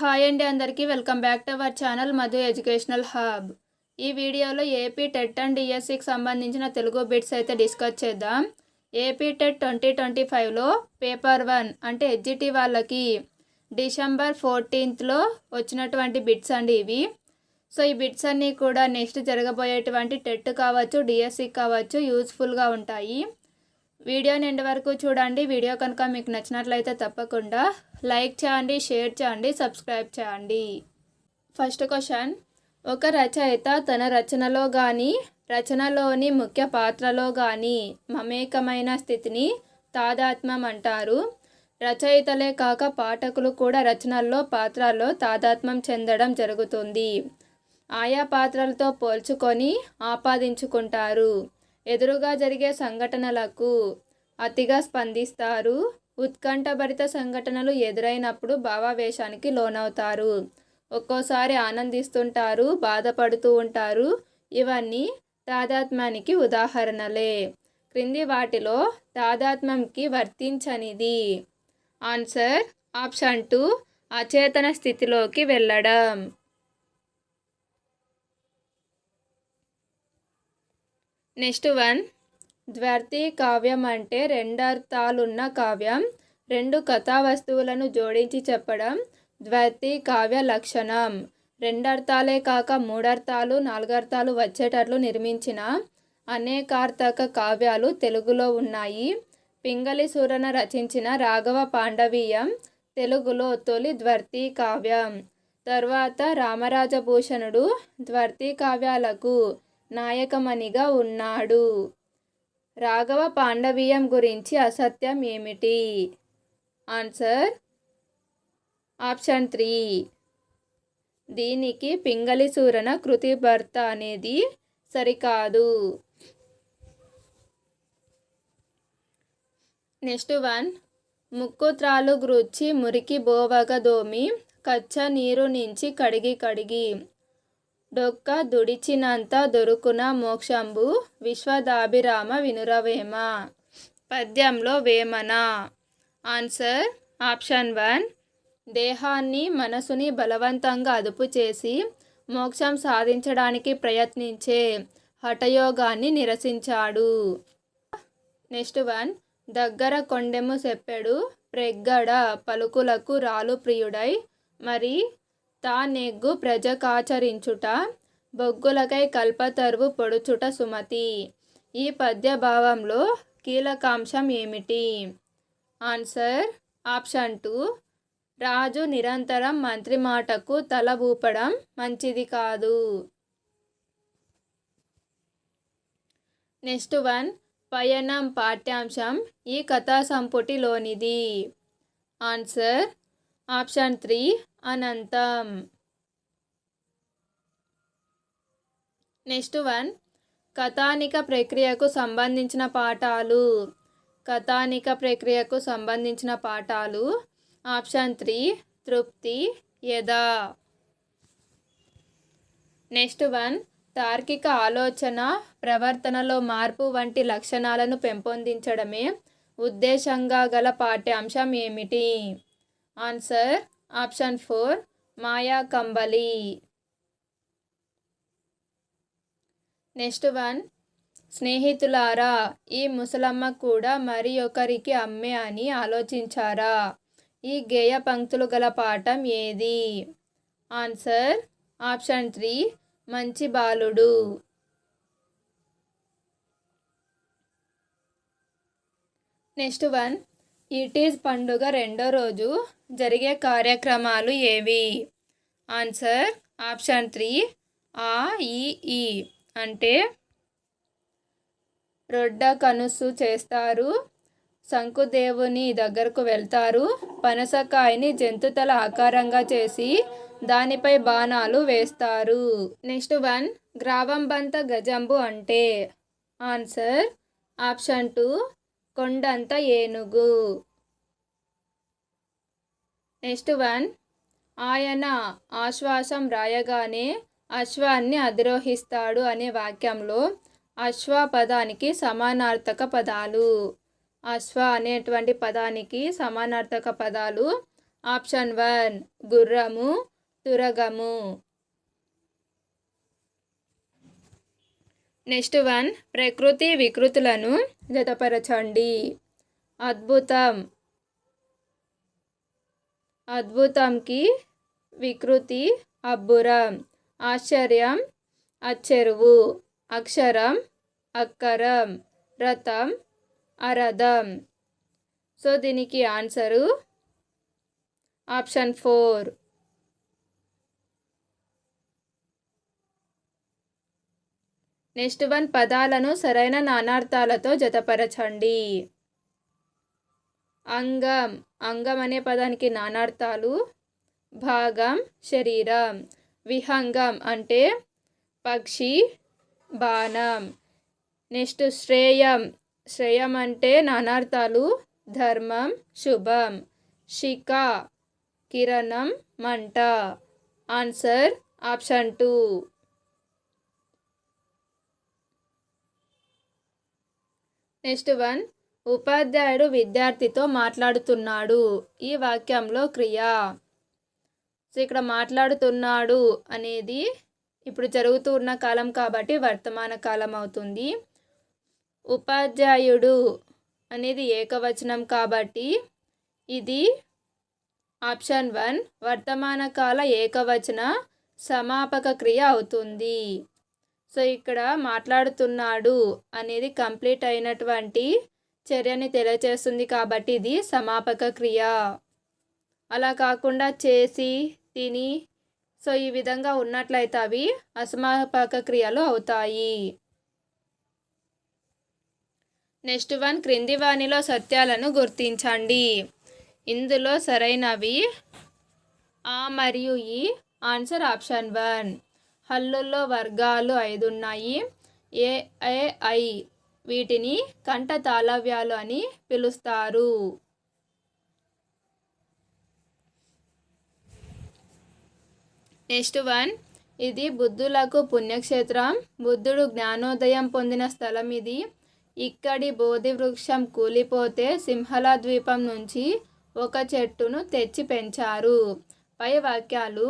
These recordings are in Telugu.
హాయ్ అండి అందరికీ. Welcome back to our channel Madhu educational hub. ఈ వీడియోలో ఏపీ టెట్ అండ్ డిఎస్సికి సంబంధించిన తెలుగు బిట్స్ అయితే డిస్కస్ చేద్దాం. ఏపీ టెట్ ట్వంటీ ట్వంటీ ఫైవ్లో పేపర్ వన్ అంటే ఎడ్జిటి వాళ్ళకి డిసెంబర్ ఫోర్టీన్త్లో వచ్చినటువంటి బిట్స్ అండి ఇవి. సో ఈ బిట్స్ అన్నీ కూడా నెక్స్ట్ జరగబోయేటువంటి టెట్ కావచ్చు డిఎస్సి కావచ్చు యూస్ఫుల్గా ఉంటాయి. వీడియో నిండి వరకు చూడండి. వీడియో కనుక మీకు నచ్చినట్లయితే తప్పకుండా లైక్ చేయండి షేర్ చేయండి సబ్స్క్రైబ్ చేయండి. First question. ఒక రచయిత తన రచనలో కానీ రచనలోని ముఖ్య పాత్రలో కానీ మమేకమైన స్థితిని తాదాత్మ్యం అంటారు. రచయితలే కాక పాఠకులు కూడా రచనల్లో పాత్రల్లో తాదాత్మ్యం చెందడం జరుగుతుంది. ఆయా పాత్రలతో పోల్చుకొని ఆపాదించుకుంటారు. ఎదురుగా జరిగే సంఘటనలకు అతిగా స్పందిస్తారు. ఉత్కంఠభరిత సంఘటనలు ఎదురైనప్పుడు భావావేశానికి లోనవుతారు. ఒక్కోసారి ఆనందిస్తుంటారు బాధపడుతూ ఉంటారు. ఇవన్నీ తాదాత్మ్యానికి ఉదాహరణలే. క్రింది వాటిలో తాదాత్మ్యంకి వర్తించనిది. ఆన్సర్ ఆప్షన్ టూ అచేతన స్థితిలోకి వెళ్ళడం. Next one. ద్వర్తి కావ్యం అంటే రెండర్థాలున్న కావ్యం. రెండు కథా వస్తువులను జోడించి చెప్పడం. ద్వర్తి కావ్య లక్షణం. రెండర్థాలే కాక మూడర్థాలు నాలుగర్థాలు వచ్చేటట్లు నిర్మించిన అనేకార్థక కావ్యాలు తెలుగులో ఉన్నాయి. పింగళి సూరన రచించిన రాఘవ పాండవీయం తెలుగులో తొలి ద్వర్తి కావ్యం. తర్వాత రామరాజభూషణుడు ద్వర్తి కావ్యాలకు నాయకమణిగా ఉన్నాడు. రాఘవ పాండవీయం గురించి అసత్యం ఏమిటి? Answer option three. దీనికి పింగళి సూరన కృతి భర్త అనేది సరికాదు. Next one. ముక్కుత్రాలు గ్రూచి గ్రుచ్చి మురికి బోవగ దోమి కచ్చ నీరు నుంచి కడిగి కడిగి. డొక్క దుడిచినంత దొరుకున మోక్షంబు విశ్వదాభిరామ వినురవేమ. పద్యంలో వేమన. ఆన్సర్ ఆప్షన్ వన్ దేహాన్ని మనసుని బలవంతంగా అదుపు చేసి మోక్షం సాధించడానికి ప్రయత్నించే హఠయోగాన్ని నిరసించాడు. నెక్స్ట్ వన్ దగ్గర కొండెము చెప్పాడు ప్రెగ్గడ పలుకులకు రాలు ప్రియుడై మరి తా నెగ్గు ప్రజకాచరించుట బొగ్గులకై కల్పతరువు పొడుచుట సుమతి. ఈ పద్య భావంలో కీలకాంశం ఏమిటి? ఆన్సర్ ఆప్షన్ టూ రాజు నిరంతరం మంత్రి మాటకు తల ఊపడం మంచిది కాదు. నెక్స్ట్ వన్ పయనం పాఠ్యాంశం ఈ కథా సంపుటిలోనిది ఆన్సర్ ఆప్షన్ త్రీ అనంతం. నెక్స్ట్ వన్ కథానిక ప్రక్రియకు సంబంధించిన పాఠాలు. కథానిక ప్రక్రియకు సంబంధించిన పాఠాలు. ఆప్షన్ త్రీ తృప్తి యథా. నెక్స్ట్ వన్ తార్కిక ఆలోచన ప్రవర్తనలో మార్పు వంటి లక్షణాలను పెంపొందించడమే ఉద్దేశంగా గల పాఠ్యాంశం ఏమిటి? Answer option four Maya Kambali next one స్నేహితులారా ఈ ముసలమ్మ కూడా మరి ఒకరికి అమ్మే అని ఆలోచించారా? ఈ గేయ పంక్తులు గల పాఠం ఏది? ఆన్సర్ ఆప్షన్ త్రీ మంచి బాలుడు. నెక్స్ట్ వన్ ఈటీజ్ పండుగ రెండో రోజు జరిగే కార్యక్రమాలు ఏవి? ఆన్సర్ ఆప్షన్ త్రీ ఆ ఈ ఈ. అంటే రొడ్డ కనుసు చేస్తారు శంకుదేవుని దగ్గరకు వెళ్తారు పనసకాయని జంతుతల ఆకారంగా చేసి దానిపై బాణాలు వేస్తారు. నెక్స్ట్ వన్ గ్రావంబంత గజంబు అంటే ఆన్సర్ ఆప్షన్ టూ కొండంత ఏనుగు. Next one. ఆయన ఆశ్వాసం రాయగానే అశ్వాన్ని అధిరోహిస్తాడు అనే వాక్యంలో అశ్వ పదానికి సమానార్థక పదాలు. అశ్వ అనేటువంటి పదానికి సమానార్థక పదాలు. ఆప్షన్ వన్ గుర్రము తురగము. నెక్స్ట్ వన్ ప్రకృతి వికృతులను జతపరచండి. అద్భుతం. అద్భుతంకి వికృతి అబ్బురం. ఆశ్చర్యం అచ్చెరువు. అక్షరం అక్కరం. రథం అరథం. సో దీనికి answer option four. Next one పదాలను సరైన నానార్థాలతో జతపరచండి. అంగం. అంగం అనే పదానికి నానార్థాలు భాగం. శరీరం. విహంగం అంటే పక్షి బాణం. నెక్స్ట్ శ్రేయం. శ్రేయం అంటే నానార్థాలు ధర్మం శుభం. శిఖ. కిరణం మంట. Answer option two. Next one. ఉపాధ్యాయుడు విద్యార్థితో మాట్లాడుతున్నాడు. ఈ వాక్యంలో క్రియ. సో ఇక్కడ మాట్లాడుతున్నాడు అనేది ఇప్పుడు జరుగుతూ ఉన్న కాలం కాబట్టి వర్తమాన కాలం అవుతుంది. ఉపాధ్యాయుడు అనేది ఏకవచనం కాబట్టి ఇది ఆప్షన్ వన్. వర్తమాన కాల ఏకవచన సమాపక క్రియ అవుతుంది. సో ఇక్కడ మాట్లాడుతున్నాడు అనేది కంప్లీట్ అయినటువంటి చర్యని తెలియచేస్తుంది కాబట్టి ఇది సమాపక క్రియ. అలా కాకుండా చేసి తిని సో ఈ విధంగా ఉన్నట్లయితే అవి అసమాపక క్రియలు అవుతాయి. నెక్స్ట్ వన్ క్రింది వాణిలో సత్యాలను గుర్తించండి. ఇందులో సరైనవి ఆ మరియు ఈ ఆన్సర్ ఆప్షన్ వన్. హల్లుల్లో వర్గాలు ఐదు ఉన్నాయి వీటిని కంఠ తాళవ్యాలు అని పిలుస్తారు. Next one. ఇది బుద్ధులకు పుణ్యక్షేత్రం. బుద్ధుడు జ్ఞానోదయం పొందిన స్థలం ఇది. ఇక్కడి బోధి వృక్షం కూలిపోతే సింహల ద్వీపం నుంచి ఒక చెట్టును తెచ్చి పెంచారు. పై వాక్యాలు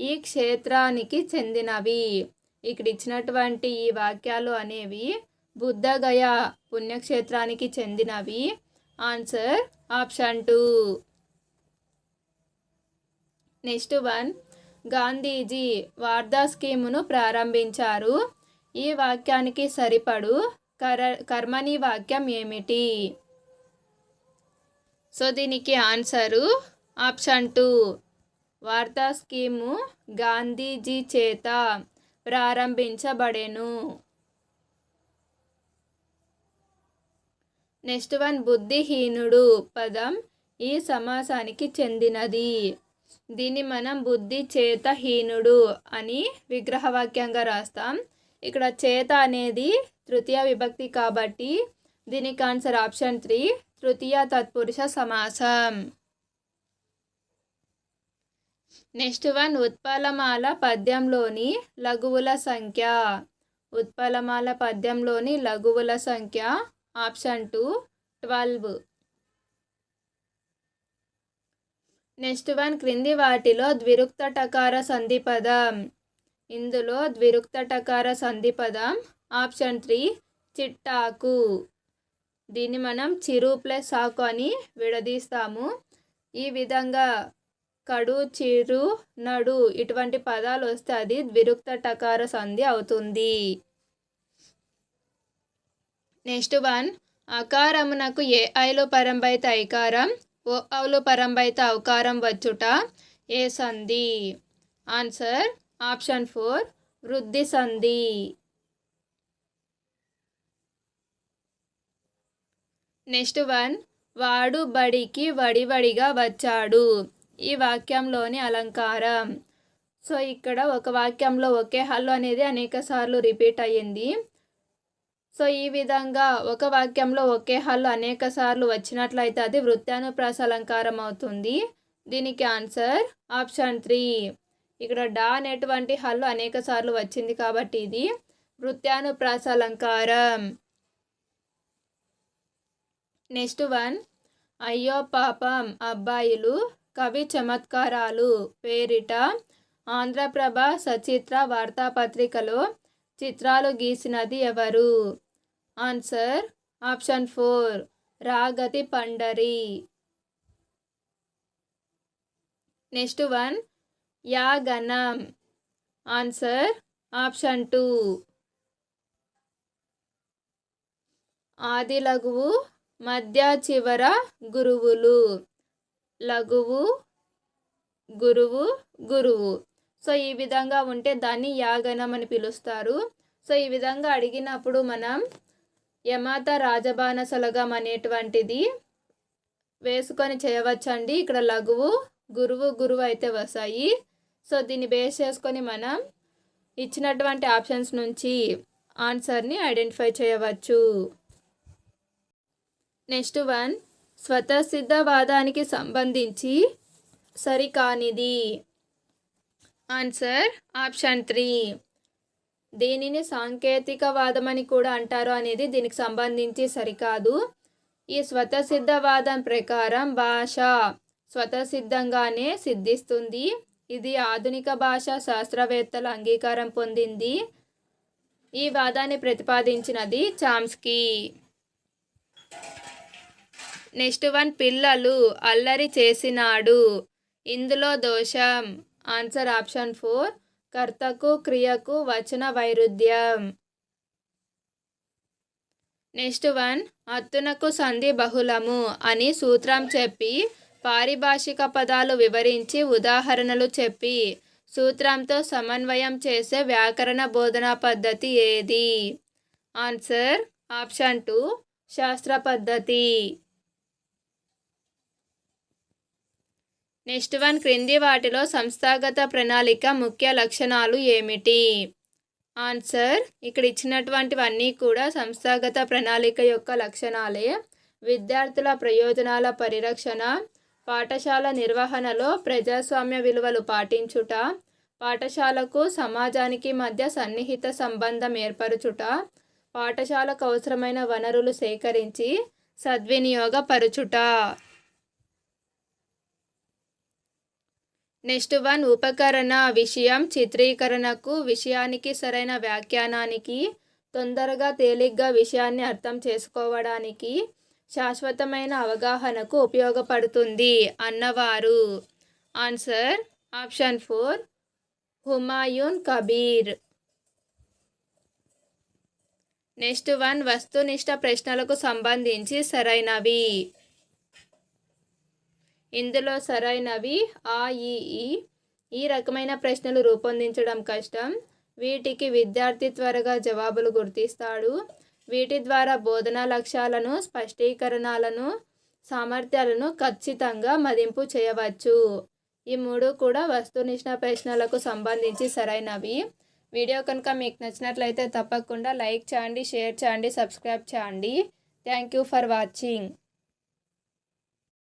ఈ క్షేత్రానికి చెందినవి. ఇక్కడ ఇచ్చినటువంటి ఈ వాక్యాలు అనేవి బుద్ధగయ పుణ్యక్షేత్రానికి చెందినవి. Answer option two. Next one. Gandhiji Wardha స్కీమును ప్రారంభించారు. ఈ వాక్యానికి సరిపడు కర కర్మని వాక్యం ఏమిటి? సో దీనికి answer option two. Wardha scheme Gandhiji చేత ప్రారంభించబడెను. నెక్స్ట్ వన్ బుద్ధిహీనుడు పదం ఈ సమాసానికి చెందినది. దీన్ని మనం బుద్ధి చేత హీనుడు అని విగ్రహవాక్యంగా రాస్తాం. ఇక్కడ చేత అనేది తృతీయ విభక్తి కాబట్టి దీనికి ఆన్సర్ ఆప్షన్ త్రీ తృతీయ తత్పురుష సమాసం. నెక్స్ట్ వన్ ఉత్పలమాల పద్యంలోని లఘువుల సంఖ్య. ఉత్పలమాల పద్యంలోని లఘువుల సంఖ్య option two twelve. Next one క్రింది వాటిలో ద్విరుక్త టకార సంధిపదం. ఇందులో ద్విరుక్త టకార సంధిపదం ఆప్షన్ త్రీ చిట్టాకు. దీన్ని మనం చిరు ప్లస్ ఆకు అని విడదీస్తాము. ఈ విధంగా కడు చిరు నడు ఇటువంటి పదాలు వస్తే అది ద్విరుక్త టకార సంధి అవుతుంది. నెక్స్ట్ వన్ అకారమునకు ఏ ఐలో పరంబైత ఐకారం ఓ అవులు పరంబైత అవకారం వచ్చుట ఏ సంధి? ఆన్సర్ ఆప్షన్ ఫోర్ వృద్ధి సంధి. నెక్స్ట్ వన్ వాడు బడికి వడివడిగా వచ్చాడు. ఈ వాక్యంలోని అలంకారం. సో ఇక్కడ ఒక వాక్యంలో ఒకే హల్లు అనేది అనేక సార్లు రిపీట్ అయ్యింది. సో ఈ విధంగా ఒక వాక్యంలో ఒకే హల్లు అనేక సార్లు వచ్చినట్లయితే అది వృత్తానుప్రాస అలంకారం అవుతుంది. దీనికి ఆన్సర్ ఆప్షన్ త్రీ. ఇక్కడ డా అనేటువంటి హల్లు అనేక సార్లు వచ్చింది కాబట్టి ఇది వృత్యానుప్రాస అలంకారం. Next one. అయ్యో పాపం అబ్బాయిలు కవి చమత్కారాలు పేరిట ఆంధ్రప్రభ సచిత్ర వార్తాపత్రికలో చిత్రాలు గీసినది ఎవరు? Answer option four Ragati Pandari. Next one యాగనం. Answer option two. ఆది లఘువు మధ్య చివర గురువులు. లఘువు గురువు గురువు. సో ఈ విధంగా ఉంటే దాన్ని యాగనం అని పిలుస్తారు. సో ఈ విధంగా అడిగినప్పుడు మనం యమాత రాజబాణసలగం అనేటువంటిది వేసుకొని చేయవచ్చండి. ఇక్కడ లఘువు గురువు గురువు అయితే వస్తాయి. సో దీన్ని బేస్ చేసుకొని మనం ఇచ్చినటువంటి ఆప్షన్స్ నుంచి ఆన్సర్ని ఐడెంటిఫై చేయవచ్చు. నెక్స్ట్ వన్ స్వతసిద్ధవాదానికి సంబంధించి సరికానిది. Answer option three. దీనిని సాంకేతికవాదం అని కూడా అంటారు అనేది దీనికి సంబంధించి సరికాదు. ఈ స్వతసిద్ధవాదం ప్రకారం భాష స్వతసిద్ధంగానే సిద్ధిస్తుంది. ఇది ఆధునిక భాషా శాస్త్రవేత్తల అంగీకారం పొందింది. ఈ వాదాన్ని ప్రతిపాదించినది చామ్స్కీ. నెక్స్ట్ వన్ పిల్లలు అల్లరి చేసినాడు. ఇందులో దోషం. Answer option four. కర్తకు క్రియకు వచన వైరుధ్యం. Next one. అత్తునకు సంధి బహుళము అని సూత్రం చెప్పి పారిభాషిక పదాలు వివరించి ఉదాహరణలు చెప్పి సూత్రంతో సమన్వయం చేసే వ్యాకరణ బోధనా పద్ధతి ఏది? Answer option two. శాస్త్ర పద్ధతి. నెక్స్ట్ వన్ క్రింది వాటిలో సంస్థాగత ప్రణాళిక ముఖ్య లక్షణాలు ఏమిటి? ఆన్సర్ ఇక్కడ ఇచ్చినటువంటివన్నీ కూడా సంస్థాగత ప్రణాళిక యొక్క లక్షణాలే. విద్యార్థుల ప్రయోజనాల పరిరక్షణ పాఠశాల నిర్వహణలో ప్రజాస్వామ్య విలువలు పాటించుట పాఠశాలకు సమాజానికి మధ్య సన్నిహిత సంబంధం ఏర్పరచుట పాఠశాలకు అవసరమైన వనరులు సేకరించి సద్వినియోగపరచుట. నెక్స్ట్ వన్ ఉపకరణ విషయం చిత్రీకరణకు విషయానికి సరైన వ్యాఖ్యానానికి తొందరగా తేలిగ్గా విషయాన్ని అర్థం చేసుకోవడానికి శాశ్వతమైన అవగాహనకు ఉపయోగపడుతుంది అన్నవారు. Answer option four Humayun Kabir. Next one వస్తునిష్ట ప్రశ్నలకు సంబంధించి సరైనవి. ఇందులో సరైనవి ఆ ఈ ఈ. ఈ రకమైన ప్రశ్నలు రూపొందించడం కష్టం. వీటికి విద్యార్థి త్వరగా జవాబులు గుర్తిస్తాడు. వీటి ద్వారా బోధనా లక్ష్యాలను స్పష్టీకరణలను సామర్థ్యాలను ఖచ్చితంగా మదింపు చేయవచ్చు. ఈ మూడు కూడా వస్తునిష్ట ప్రశ్నలకు సంబంధించి సరైనవి. వీడియో కనుక మీకు నచ్చినట్లయితే తప్పకుండా లైక్ చేయండి షేర్ చేయండి సబ్స్క్రైబ్ చేయండి. Thank you for watching.